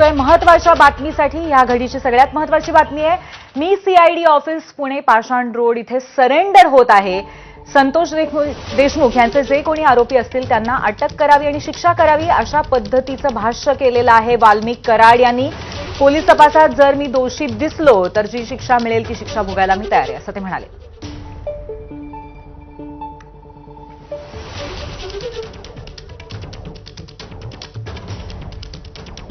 तर महत्त्वाच्या बातमीसाठी या घडीची सगळ्यात महत्वाची बातमी आहे. मी CID office Pune Pashan road इथे सरेंडर होत आहे. संतोष देशमुख देशमुख यांचे जे कोणी आरोपी असतील त्यांना अटक करावी आणि शिक्षा करावी अशा पद्धतीचं भाष्य केलेलं आहे वाल्मिक कराड यांनी. पोलीस तपासात जर मी दोषी दिसलो तर जी शिक्षा मिळेल ती शिक्षा भोगायला मी तयार आहे असं ते म्हणाले.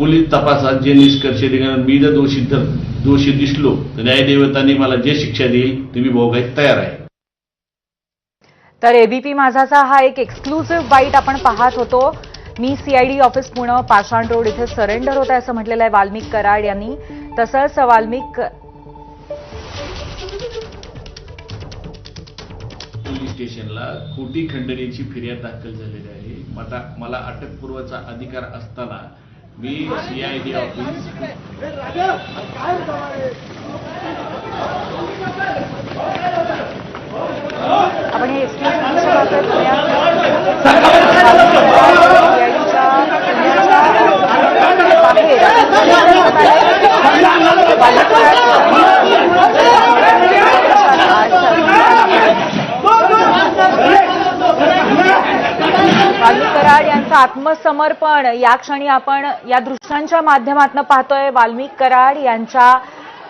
पोलीस तपासात जे निष्कर्ष निघाले मी जर दोषी जर दोषी दिसलो तर न्यायदेवतांनी मला जे शिक्षा देईल ती मी भोगायला तयार आहे. तर एबीपी माझाचा हा एक एक्सक्लुझिव्ह बाईट आपण पाहत होतो. मी CID office Pune Pashan road इथे सरेंडर होत आहे असं म्हटलेलं आहे वाल्मिक कराड यांनी. तसंच वाल्मिक पोलीस स्टेशनला खोटी खंडणीची फिर्याद दाखल झालेली आहे. मला मला अटकपूर्वचा अधिकार असताना मी सीआयडी ऑफिस आपण हे एक्सक्लुझिव्ह दृश्य पाहतोय पुण्यात CID च्या पुण्याच्या बाहेर वाल्मिक कराड वाल्मिक कराड यांचं आत्मसमर्पण. या क्षणी आपण या दृश्यांच्या माध्यमातून पाहतोय वाल्मिक कराड यांच्या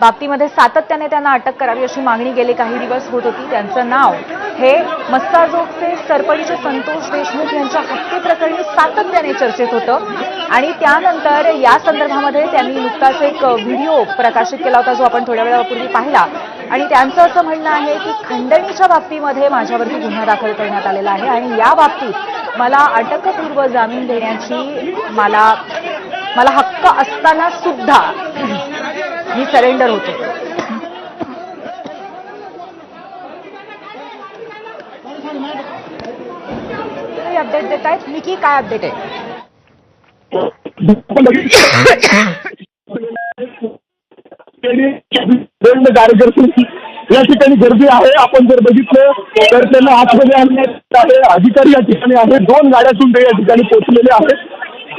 बाबतीमध्ये सातत्याने त्यांना अटक करावी अशी मागणी गेले काही दिवस होत होती. त्यांचं नाव हे मस्ताजोगचे सरपंच संतोष देशमुख यांच्या हत्येप्रकरणी सातत्याने चर्चेत होतं आणि त्यानंतर या संदर्भामध्ये त्यांनी नुकताच एक व्हिडिओ प्रकाशित केला होता जो आपण थोड्या वेळापूर्वी पाहिला. आणि त्यांचं असं म्हणणं आहे की खंडणीच्या बाबतीमध्ये माझ्यावरती गुन्हा दाखल करण्यात आलेला आहे आणि या बाबतीत मला अटकपूर्व जामीन देण्याची मला मला हक्क असताना सुद्धा मी सरेंडर होते काही अपडेट देत आहेत निकी काय अपडेट आहे दंड कार्यकर्ते या ठिकाणी गर्दी आहे. आपण जर बघितलं तर त्यांना आतमध्ये आणण्यात आहे. अधिकारी या ठिकाणी आहे दोन गाड्यातून ते या ठिकाणी पोहोचलेले आहेत.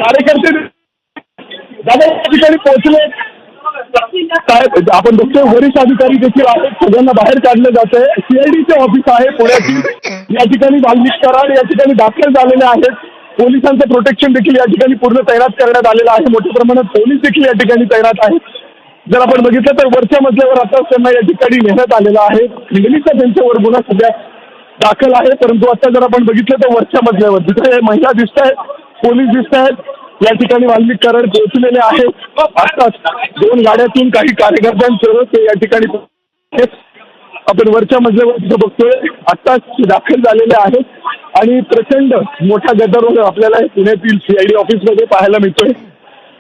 कार्यकर्ते दादा या ठिकाणी पोहोचले. आपण बघतोय वरिष्ठ अधिकारी देखील आहेत. सगळ्यांना बाहेर काढलं जात आहे. सीआयडीचे ऑफिस आहे पुण्यातील. या ठिकाणी वाल्मिक कराड या ठिकाणी दाखल झालेले आहेत. पोलिसांचं प्रोटेक्शन देखील या ठिकाणी पूर्ण तैनात करण्यात आलेलं आहे. मोठ्या प्रमाणात पोलीस देखील या ठिकाणी तैनात आहेत. जर आपण बघितलं तर वरच्या मजल्यावर आता त्यांना या ठिकाणी नेण्यात आलेलं आहे. खंडणीचा त्यांच्यावर गुन्हा सध्या दाखल आहे. परंतु आता जर आपण बघितलं तर वरच्या मजल्यावर जिथे महिला दिसत आहेत पोलीस दिसत आहेत या ठिकाणी वाल्मिक कराड पोहोचलेले आहेत आताच दोन गाड्यातून काही कार्यकर्त्यांसह ते या ठिकाणी आपण वरच्या मजल्यावर तिथं बघतोय आत्ताच दाखल झालेले आहेत आणि प्रचंड मोठा गदारोळ आपल्याला पुण्यातील सीआयडी ऑफिसमध्ये पाहायला मिळतोय.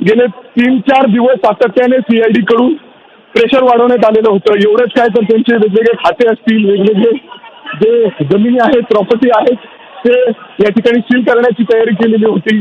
गेले तीन चार दिवस सातत्याने सीआयडी कडून प्रेशर वाढवण्यात आलेलं होतं. एवढंच काय तर त्यांचे वेगवेगळे खाते असतील वेगवेगळे जे जमिनी आहेत प्रॉपर्टी आहेत ते या ठिकाणी सील करण्याची तयारी केलेली होती.